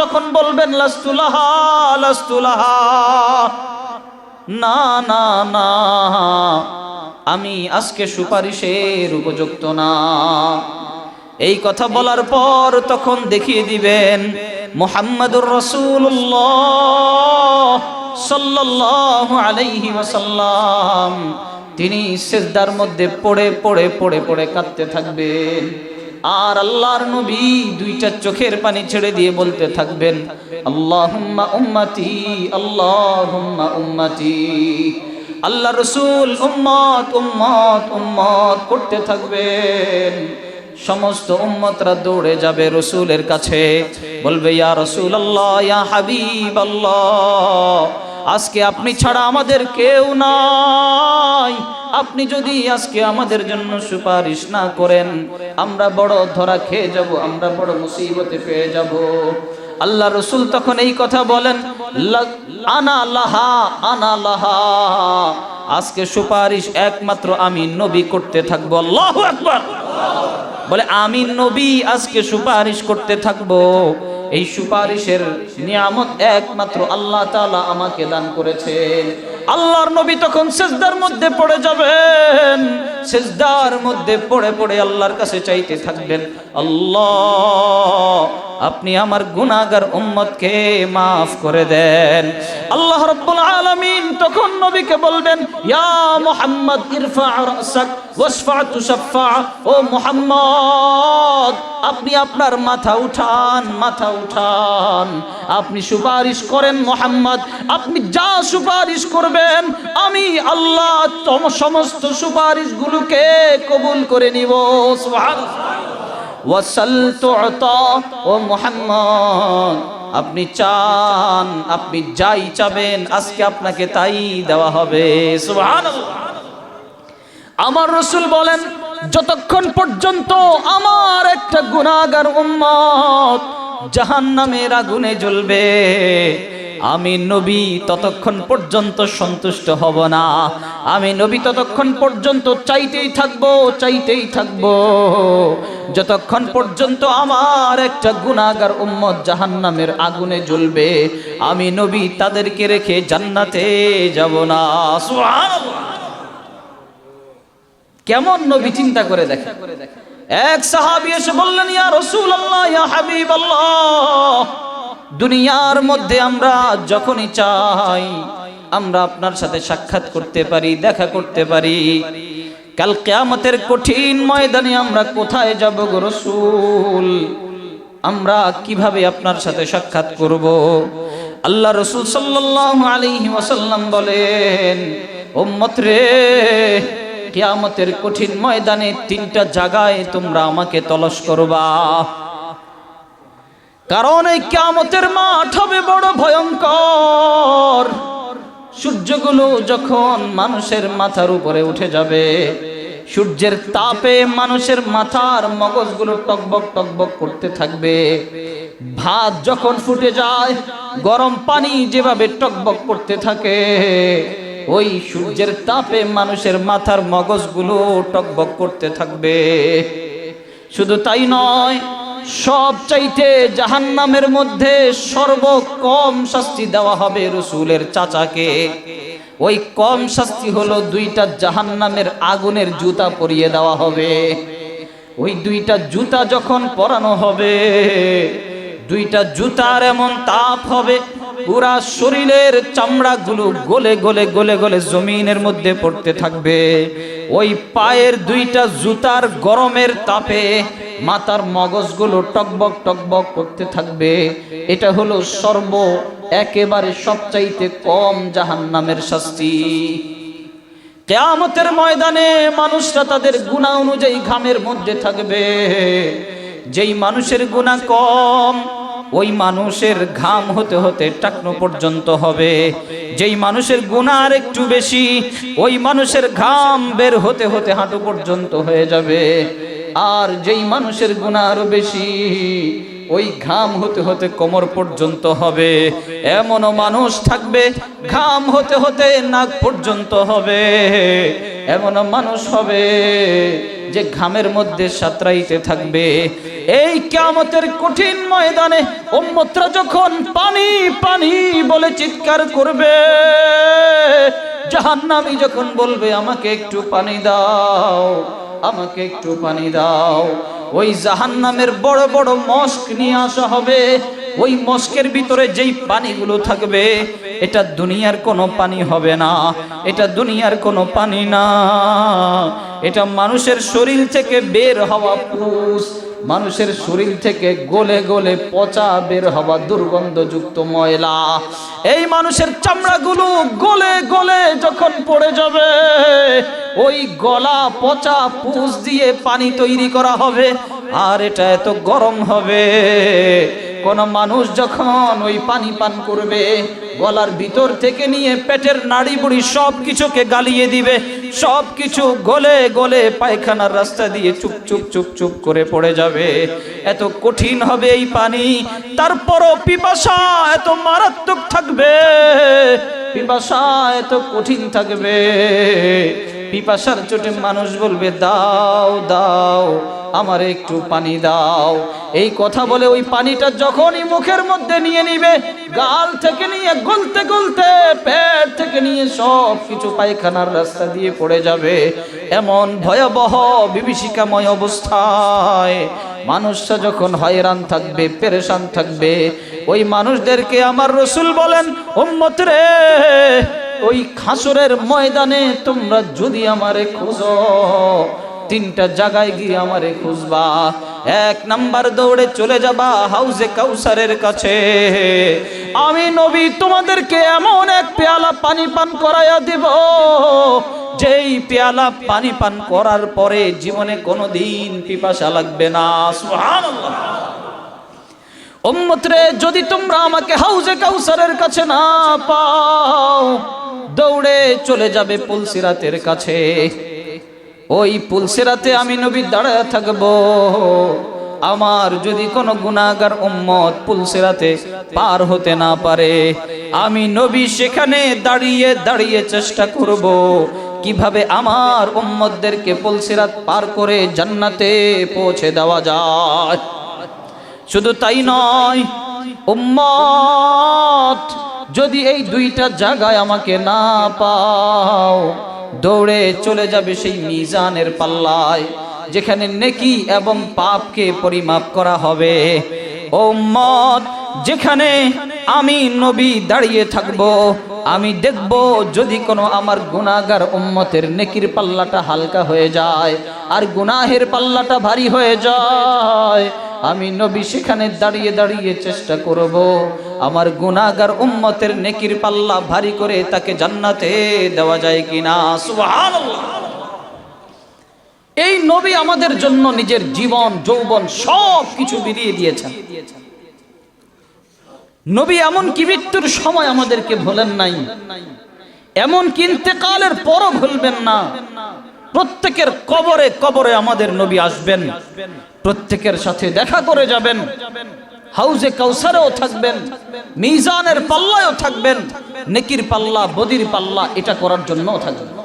তখন বলবেন না না না, আমি আজকে সুপারিশের উপযুক্ত না। এই কথা বলার পর তখন দেখিয়ে দিবেন, মোহাম্মদুর রসুল্লাহ সাল্লাল্লাহু আলাইহি তিনি সেজদার মধ্যে পড়ে পড়ে পড়ে পড়ে কাঁদতে থাকবেন। আর আল্লাহর নবী দুইটা চোখের পানি ছেড়ে দিয়ে বলতে থাকবেন, আল্লাহুম্মা উম্মতি আল্লাহুম্মা উম্মতি। আল্লাহ রসুল উম্মত উম্মত উম্মত করতে থাকবেন। সমস্ত উম্মতরা দৌড়ে যাবে রসুলের কাছে। বলবে, ইয়া রসুল আল্লাহ ইয়া হাবিব আল্লাহ আজকে আপনি ছাড়া আমাদের কেউ নাই। আপনি যদি আজকে আমাদের জন্য সুপারিশ না করেন, আমরা বড় ধরা খেয়ে যাব, আমরা বড় মুসিবতে পেয়ে যাব। আল্লাহ রসুল তখন এই কথা বলেন আনা লাহা আনা লাহা। আজকে সুপারিশ একমাত্র আমি নবী করতে থাকব, আল্লাহ একবার বলে, আমি নবী আজকে সুপারিশ করতে থাকব। এই সুপারিশের নিয়ামত একমাত্র আল্লাহ তাআলা আমাকে দান করেছেন। আল্লাহর নবী তখন সেজদার মধ্যে পড়ে যাবেন। সেজদার মধ্যে পড়ে পড়ে আল্লাহর কাছে চাইতে থাকবেন, আল্লাহ, আপনি আমার গুনাহগার উম্মতকে মাফ করে দেন। আল্লাহ রাব্বুল আলামিন তখন নবীকে বলবেন, ইয়া মুহাম্মদ, ইরফা রাসাক, ওয়াসফা তুশফা ও মুহাম্মদ, আপনি আপনার মাথা উঠান মাথা উঠান। আপনি সুপারিশ করেন মোহাম্মদ, আপনি যা সুপারিশ করবেন, আমি আল্লাহ সমস্ত সুপারিশগুলোকে কবুল করে নিব আপনি চান, আপনি যাই চাবেন, আজকে আপনাকে তাই দেওয়া হবে আমার রসুল বলেন, যতক্ষণ পর্যন্ত আমার একটা গুণাগার উম্মত জাহান নামের আগুনে জ্বলবে আমি নবী ততক্ষণ পর্যন্ত সন্তুষ্ট হব না। আমি নবী ততক্ষণ পর্যন্ত চাইতেই থাকব চাইতেই থাকব। যতক্ষণ পর্যন্ত আমার একটা গুণাগার উম্মত জাহান্নামের আগুনে জ্বলবে, আমি নবী তাদেরকে রেখে জান্নাতে যাব না। কেমন নবী চিন্তা করে দেখে? এক সাহাবি এসে বললেন, ইয়া রসুল আল্লাহ ইয়া হাবিব আল্লাহ দুনিয়ার মধ্যে আমরা যখনই চাই, আমরা আপনার সাথে সাক্ষাৎ করতে পারি, দেখা করতে পারি। কাল কেয়ামতের কঠিন ময়দানে আমরা কোথায় যাব গো রসুল? আমরা কীভাবে আপনার সাথে সাক্ষাৎ করব? আল্লাহ রসুল সাল্লাল্লাহু আলাইহি ওয়াসাল্লাম বলেন, উম্মত রে, কিয়ামতের কঠিন ময়দানে তিনটা জায়গায় তোমরা আমাকে তলস করবা। কারণ এই কিয়ামতের মাঠ হবে বড় ভয়ঙ্কর। সূর্যগুলো যখন মানুষের মাথার উপরে উঠে যাবে, সূর্যের তাপে মানুষের মাথার মগজগুলো টকবক টকবক করতে থাকবে। ভাত যখন ফুটে যায়, গরম পানি যেভাবে টকবক করতে থাকে, ওই সূর্যের তাপে মানুষের মাথার মগজগুলো টকবক করতে থাকবে। শুধু তাই নয় সব চাইতে জাহান্নামের মধ্যে সর্বকম শাস্তি দেওয়া হবে রসুলের চাচাকে। ওই কম শাস্তি হলো দুইটা জাহান্নামের আগুনের জুতা পরিয়ে দেওয়া হবে। ওই দুইটা জুতা যখন পরানো হবে, দুইটা জুতার এমন তাপ হবে, পুরা শরীরের চামড়াগুলো গলে গলে গলে গলে জমিনের মধ্যে পড়তে থাকবে। ওই পায়ের দুইটা জুতার গরমের তাপে মাথার মগজগুলো টকবক টকবক করতে থাকবে। এটা হলো সর্ব একেবারে সবচাইতে কম জাহান্নামের শাস্তি। কেয়ামতের ময়দানে মানুষরা তাদের গুণা অনুযায়ী ঘামের মধ্যে থাকবে। যেই মানুষের গুণা কম, ওই মানুষের ঘাম হতে হতে টাকনো পর্যন্ত হবে। যেই মানুষের গুণা আর একটু বেশি, ওই মানুষের ঘাম বের হতে হতে হাঁটু পর্যন্ত হয়ে যাবে। আর যেই মানুষের গুণা আরও বেশি, ওই ঘাম হতে হতে কোমর পর্যন্ত হবে। এমনও মানুষ থাকবে, ঘাম হতে হতে নাক পর্যন্ত হবে। এমনও মানুষ হবে যে ঘামের মধ্যে সাঁতরাইতে থাকবে। এই কিয়ামতের কঠিন ময়দানে উম্মতরা যখন পানি পানি বলে চিৎকার করবে, জাহান্নামী যখন বলবে, আমাকে একটু পানি দাও। আমাকে একটু পানি দাও। ওই জাহান্নামের বড় বড় মস্ক নিয়ে আসা হবে। ওই মস্কের ভিতরে যেই পানিগুলো থাকবে, এটা দুনিয়ার কোনো পানি হবে না। এটা দুনিয়ার কোনো পানি না। এটা মানুষের শরীর থেকে বের হওয়া পুষ মানুষের শরীর থেকে গলে গলে পচা বের হওয়া দুর্গন্ধযুক্ত ময়লা। এই মানুষের চামড়াগুলো গলে গলে যখন পড়ে যাবে, ওই গলা পচা পুষ দিয়ে পানি তৈরি করা হবে, আর এটা এত গরম হবে। কোন মানুষ যখন ওই পানি পান করবে, গলার ভিতর থেকে নিয়ে পেটের নাড়ি বুড়ি সব কিছুকে গালিয়ে দিবে সব কিছু গলে গলে পায়খানার রাস্তা দিয়ে চুপ চুপ চুপ চুপ করে পড়ে যাবে। এত কঠিন হবে এই পানি, তারপরও পিপাসা এত মারাত্মক থাকবে, পিপাসা এত কঠিন থাকবে। পিপাসার চোটে মানুষ বলবে, দাও দাও, আমার একটু পানি দাও। এই কথা বলে ওই পানিটা যখনই মুখের মধ্যে নিয়ে নিবে, গাল থেকে নিয়ে গলতে গলতে, পেট থেকে নিয়ে সব কিছু পায়খানার রাস্তা দিয়ে পড়ে যাবে। এমন ভয়াবহ, বিভীষিকাময় অবস্থায় মানুষটা যখন হয়রান থাকবে, পেরেশান থাকবে, ওই মানুষদেরকে আমার রসুল বলেন, উম্মত রে, ওই খাসুরের ময়দানে তোমরা যদি আমারে খোঁজো, তিনটা জায়গায় গিয়ে আমারে খুঁজবা। এক নাম্বার দৌড়ে চলে যাবা হাউজে কাউসারের কাছে। আমি নবী, তোমাদেরকে এমন এক পেয়ালা পানি পান করাইয়া দিব, যেই পেয়ালা পানি পান করার পরে জীবনে কোনোদিন পিপাসা লাগবে না। সুবহানাল্লাহ। উম্মতরে, যদি তোমরা আমাকে হাউজে কাউসারের কাছে না পাও, দৌড়ে চলে যাবে পুলসিরাতের কাছে। ওই পুলসেরাতে আমি নবী দাঁড়ায় থাকব। আমার যদি কোনো গুণাগার উম্মত পুলসেরাতে পার হতে না পারে, আমি নবী সেখানে দাঁড়িয়ে দাঁড়িয়ে চেষ্টা করব। কীভাবে আমার উম্মতদেরকে পুলসিরাত পার করে জান্নাতে পৌঁছে দেওয়া যায়? শুধু তাই নয়, উম্মত, যদি এই দুইটা জায়গায় আমাকে না পাও দৌড়ে চলে যাবে সেই মিজানের পাল্লায়, যেখানে নেকি এবং পাপকে পরিমাপ করা হবে। উম্মত, যেখানে আমি নবী দাঁড়িয়ে থাকব, আমি দেখব যদি কোনো আমার গুনাহগার উম্মতের নেকির পাল্লাটা হালকা হয়ে যায়, আর গুনাহের পাল্লাটা ভারী হয়ে যায়। আমি নবী সেখানে দাঁড়িয়ে দাঁড়িয়ে চেষ্টা করব। আমার গুনাহগার উম্মতের নেকির পাল্লা ভারী করে তাকে জান্নাতে দেওয়া যায় কিনা? এই নবী আমাদের জন্য নিজের জীবন, যৌবন সব কিছু বিলিয়ে দিয়েছেন। নবী এমন কি মৃত্যুর সময় আমাদেরকে ভোলেন নাই। এমন কিন্তেকালের পরও ভুলবেন না। প্রত্যেকের কবরে কবরে আমাদের নবী আসবেন। প্রত্যেকের সাথে দেখা করে যাবেন। হাউজে কাউসারেও থাকবেন, মিজানের পাল্লায়ও থাকবেন, নেকির পাল্লা, বদির পাল্লা, এটা করার জন্যও থাকবেন।